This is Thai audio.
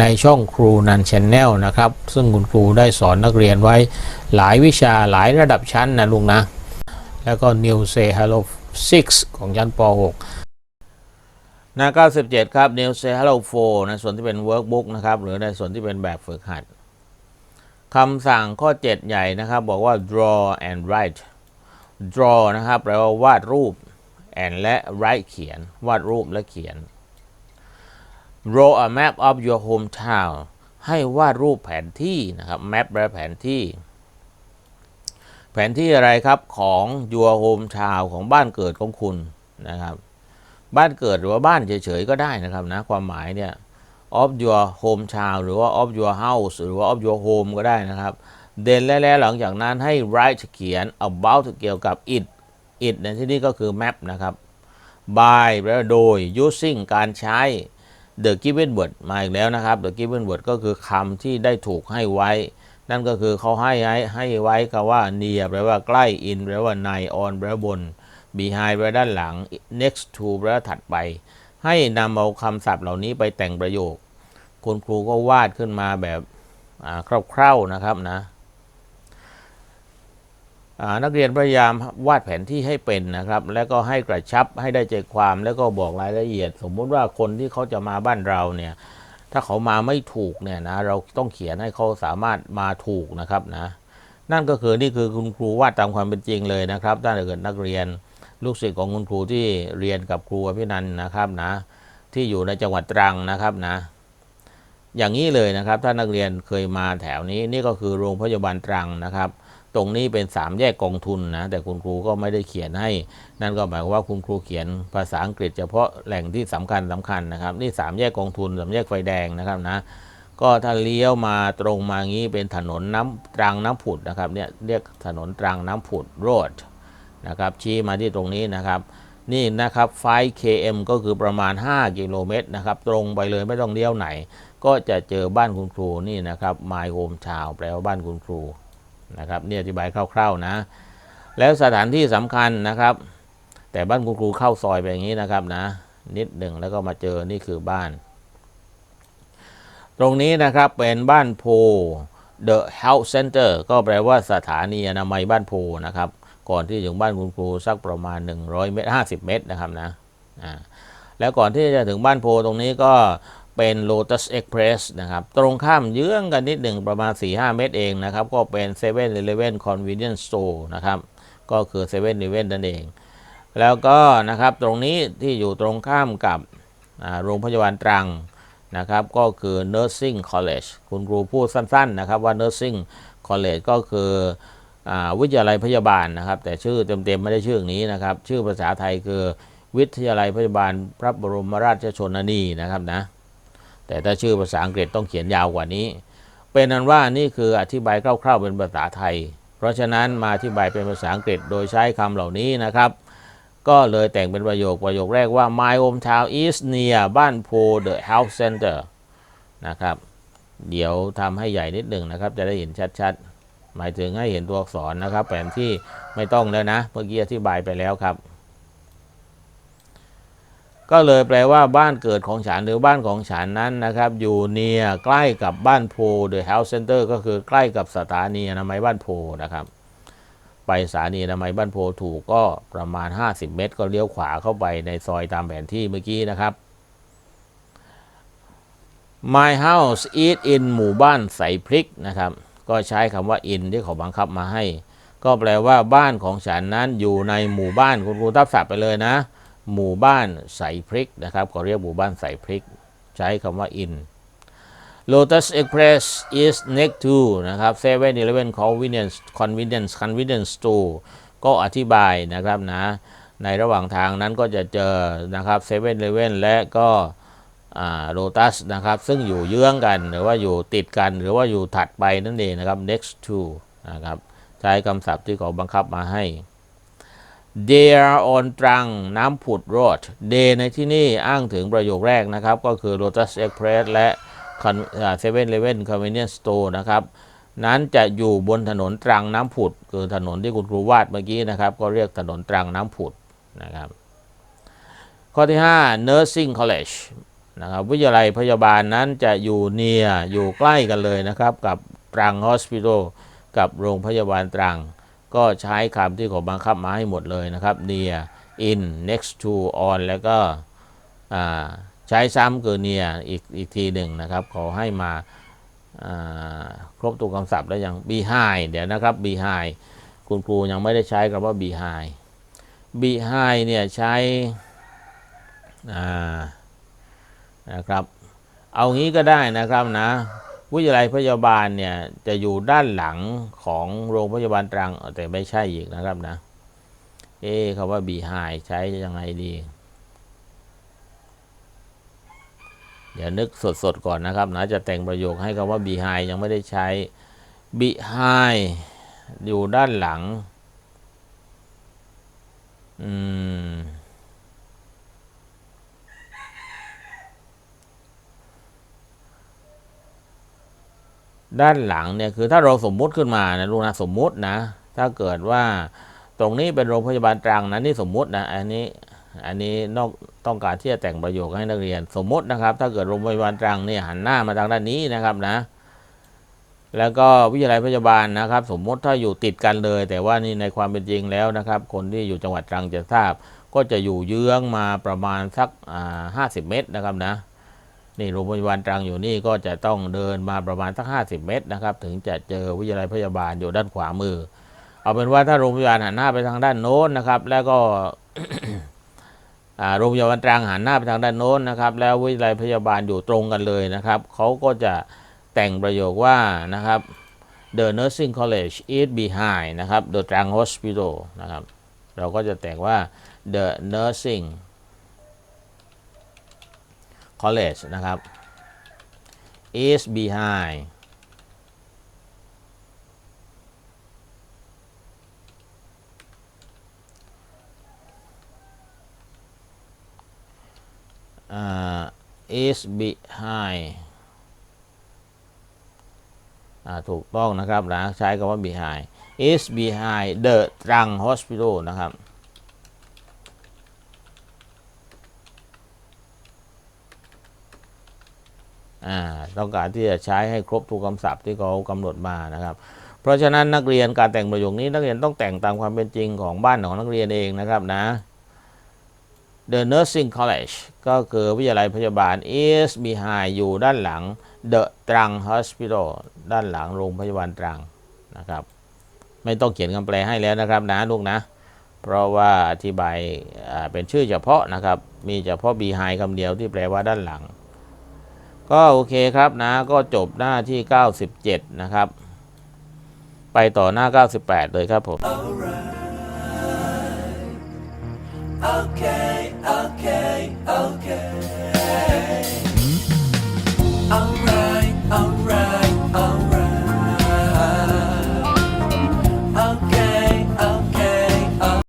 ในช่องครูนันชแนลนะครับ ซึ่งคุณครูได้สอนนักเรียนไว้หลายวิชาหลายระดับชั้นนะลุงนะ แล้วก็ New Say Hello 6 ของชั้นป .6 หน้า97 ครับ New Say Hello 4ในส่วนที่เป็น Workbook นะครับ หรือในส่วนที่เป็นแบบฝึกหัดคำสั่งข้อ 7 ใหญ่นะครับ บอกว่า draw and write draw นะครับแปลว่าวาดรูป and และ write เขียน วาดรูปและเขียน draw a map of your hometown ให้วาดรูปแผนที่นะครับ map แปลแผนที่ แผนที่อะไรครับของ your hometown ของบ้านเกิดของคุณนะครับ บ้านเกิดหรือว่าบ้านเฉยๆก็ได้นะครับนะความหมายเนี่ย of your hometown หรือว่า of your house หรือว่า of your home ก็ได้นะครับ เด่นแล้วหลังจากนั้นให้ write เขียน about เกี่ยวกับ it it ในที่นี้ก็คือ map นะครับ by แปลว่าโดย using การใช้ the given word มาอีกแล้วนะครับ the given word ก็คือคำที่ได้ถูกให้ไว้ นั่นก็คือเขาให้ให้ให้ไว้คำว่า near แปลว่าใกล้ in แปลว่าใน on แปลว่าบน behind แปลว่าด้านหลัง next to แปลว่าถัดไป ให้นำเอาคำศัพท์เหล่านี้ไปแต่งประโยค คุณครูก็วาดขึ้นมาแบบคร่าวๆนะครับนะ นักเรียนพยายามวาดแผนที่ให้เป็นนะครับ แล้วก็ให้กระชับให้ได้ใจความแล้วก็บอกรายละเอียด สมมุติว่าคนที่เขาจะมาบ้านเราเนี่ยถ้าเขามาไม่ถูกเนี่ยนะเราต้องเขียนให้เขาสามารถมาถูกนะครับนะนั่นก็คือนี่คือคุณครูวาดตามความเป็นจริงเลยนะครับถ้าเกิดนักเรียนลูกศิษย์ของคุณครูที่เรียนกับครูอภินันนะครับนะที่อยู่ในจังหวัดตรังนะครับนะอย่างนี้เลยนะครับ ถ้านักเรียนเคยมาแถวนี้นี่ก็คือโรงพยาบาลตรังนะครับ ตรงนี้เป็นสามแยกกองทุนนะแต่คุณครูก็ไม่ได้เขียนให้ นั่นก็หมายความว่าคุณครูเขียนภาษาอังกฤษเฉพาะแหล่งที่สำคัญสำคัญนะครับ นี่สามแยกกองทุนสามแยกไฟแดงนะครับนะก็ถ้าเลี้ยวมาตรงมางี้เป็นถนนน้ำตรังน้ำผุดนะครับเนี่ยเรียกถนนตรังน้ำผุด road นะครับชี้มาที่ตรงนี้นะครับนี่นะครับ5 km ก็คือประมาณ 5 กิโลเมตรนะครับ ตรงไปเลยไม่ต้องเลี้ยวไหน ก็จะเจอบ้านคุณครูนี่นะครับ my home town แปลว่าบ้านคุณครู นะครับนี่อธิบายคร่าวๆนะ แล้วสถานที่สำคัญนะครับ แต่บ้านคุณครูเข้าซอยไปอย่างนี้นะครับนะ นิดหนึ่งแล้วก็มาเจอนี่คือบ้าน ตรงนี้นะครับเป็นบ้านโพ The Health Center ก็แปลว่าสถานีอนามัยบ้านโพนะครับ ก่อนที่ถึงบ้านคุณครูสักประมาณ 100 เมตร 50 เมตรนะครับนะ แล้วก่อนที่จะถึงบ้านโพตรงนี้ก็ เป็น Lotus Express นะครับ ตรงข้ามเยื้องกันนิดหนึ่งประมาณ 4-5 เมตรเองนะครับ ก็เป็น 7 e เ e ่ e อ Convenience Store นะครับ ก็คือ7 e เ e ่ e นั่นเอง แล้วก็นะครับตรงนี้ที่อยู่ตรงข้ามกับโรงพยาบาลตรังนะครับ ก็คือ nursing college คุณครูพูดสั้น ๆ นะครับว่า nursing college ก็คืออวิทยาลัยพยาบาลนะครับ แต่ชื่อเต็มๆไม่ได้ชื่ออนี้นะครับ ชื่อภาษาไทยคือวิทยาลัยพยาบาลพระบรมราชชนนีนะครับนะ แต่ถ้าชื่อภาษาอังกฤษต้องเขียนยาวกว่านี้ เป็นนั้นว่านี่คืออธิบายคร่าวๆเป็นภาษาไทย เพราะฉะนั้นมาอธิบายเป็นภาษาอังกฤษโดยใช้คำเหล่านี้นะครับ ก็เลยแต่งเป็นประโยคประโยคแรกว่า my hometown is near บ้านโพ the health center นะครับ เดี๋ยวทำให้ใหญ่นิดหนึ่งนะครับ จะได้เห็นชัดๆ หมายถึงให้เห็นตัวอักษรนะครับแผนที่ไม่ต้องแล้วนะ เมื่อกี้อธิบายไปแล้วครับ ก็เลยแปลว่าบ้านเกิดของฉันหรือบ้านของฉันนั้นนะครับ อยู่เนียใกล้กับบ้านโพ the health center ก็คือใกล้กับสถานีอนามัยบ้านโพนะครับ ไปสถานีอนามัยบ้านโพถูกก็ประมาณ 50 เมตร ก็เลี้ยวขวาเข้าไปในซอยตามแผนที่เมื่อกี้นะครับ My house is in หมู่บ้านใส่พริกนะครับ ก็ใช้คำว่า in ที่เขาบังคับมาให้ ก็แปลว่าบ้านของฉันนั้นอยู่ในหมู่บ้านคุณครูทับศัพท์ไปเลยนะ หมู่บ้านใสพริกนะครับเขาเรียกหมู่บ้านใสพริก ใช้คำว่า in Lotus Express is next to นะครับ 7-Eleven convenience convenience convenience store ก็อธิบายนะครับนะ ในระหว่างทางนั้นก็จะเจอนะครับ 7-Eleven และก็โลตัสนะครับ ซึ่งอยู่เยื้องกันหรือว่าอยู่ติดกันหรือว่าอยู่ถัดไปนั่นเองนะครับ next to นะครับ ใช้คำศัพท์ที่เขาบังคับมาให้ they are on ตรังน้ำผุด road they ในที่นี่อ้างถึงประโยคแรกนะครับ ก็คือ Lotus Express และเซเว่นเลเว่นคอนเวเนียนสโตร์นะครับ นั้นจะอยู่บนถนนตรังน้ำผุด คือถนนที่คุณครูวาดเมื่อกี้นะครับ ก็เรียกถนนตรังน้ำผุดนะครับ ข้อที่ 5 nursing college นะครับวิทยาลัยพยาบาลนั้นจะอยู่เนียอยู่ใกล้กันเลยนะครับ กับตรังฮอสพิทอลกับโรงพยาบาลตรัง ก็ใช้คำที่เขาบังคับมาให้หมดเลยนะครับ near in next to on แล้วก็ใช้ซ้ำคือ near อีกอีกทีหนึ่งนะครับขอให้มาาครบตัวคำศัพท์แล้วยัง behind เดี๋ยวนะครับ behind คุณครูยังไม่ได้ใช้คำว่า behind behind เนี่ยใช้นะครับ เอางี้ก็ได้นะครับนะ วิทยาลัยพยาบาลเนี่ยจะอยู่ด้านหลังของโรงพยาบาลตรังแต่ไม่ใช่อีกนะครับนะ เอ๊คำว่า behind ใช้ยังไงดี เดี๋ยวนึกสดๆก่อนนะครับนะจะแต่งประโยคให้คำว่า behind ยังไม่ได้ใช้ behind อยู่ด้านหลัง อืม ด้านหลังเนี่ยคือถ้าเราสมมุติขึ้นมานะลูกนะสมมุตินะ ถ้าเกิดว่าตรงนี้เป็นโรงพยาบาลตรังนะนี่สมมุตินะอันนี้อันนี้นอกต้องการที่จะแต่งประโยคให้นักเรียน สมมุตินะครับ ถ้าเกิดโรงพยาบาลตรังเนี่ยหันหน้ามาทางด้านนี้นะครับนะ แล้วก็วิทยาลัยพยาบาลนะครับ สมมติถ้าอยู่ติดกันเลย แต่ว่านี่ในความเป็นจริงแล้วนะครับ คนที่อยู่จังหวัดตรังจะทราบ ก็จะอยู่เยื้องมาประมาณสักห้าสิบเมตรนะครับนะ นี่โรงพยาบาลตรังอยู่นี่ก็จะต้องเดินมาประมาณสักห้าสิบเมตรนะครับ ถึงจะเจอวิทยาลัยพยาบาลอยู่ด้านขวามือ เอาเป็นว่าถ้าโรงพยาบาลหันหน้าไปทางด้านโน้นนะครับ แล้วก็โรงพยาบาลตรังหันหน้าไปทางด้านโน้นนะครับ แล้ววิทยาลัยพยาบาลอยู่ตรงกันเลยนะครับเขาก็จะแต่งประโยคว่านะครับ the nursing college is behind นะครับ the Trang hospital นะครับ เราก็จะแต่งว่า the nursing college นะครับ is behind อ is behind ถูกต้องนะครับนะใช้คำว่า behind is behind the Trang hospital นะครับ อ่า ต้องการที่จะใช้ให้ครบทุกคำศัพท์ที่เขากำหนดมานะครับ เพราะฉะนั้นนักเรียนการแต่งประโยคนี้นักเรียนต้องแต่งตามความเป็นจริงของบ้านของนักเรียนเองนะครับนะ The nursing college ก็คือวิทยาลัยพยาบาล is behind อยู่ด้านหลัง the Trang hospital ด้านหลังโรงพยาบาลตรังนะครับ ไม่ต้องเขียนคำแปลให้แล้วนะครับนะลูกนะ เพราะว่าอธิบายเป็นชื่อเฉพาะนะครับ มีเฉพาะ behind คำเดียวที่แปลว่าด้านหลัง ก็โอเคครับนะก็จบหน้าที่ 97 นะครับ ไปต่อหน้า 98 เลยครับผม Alright. Okay.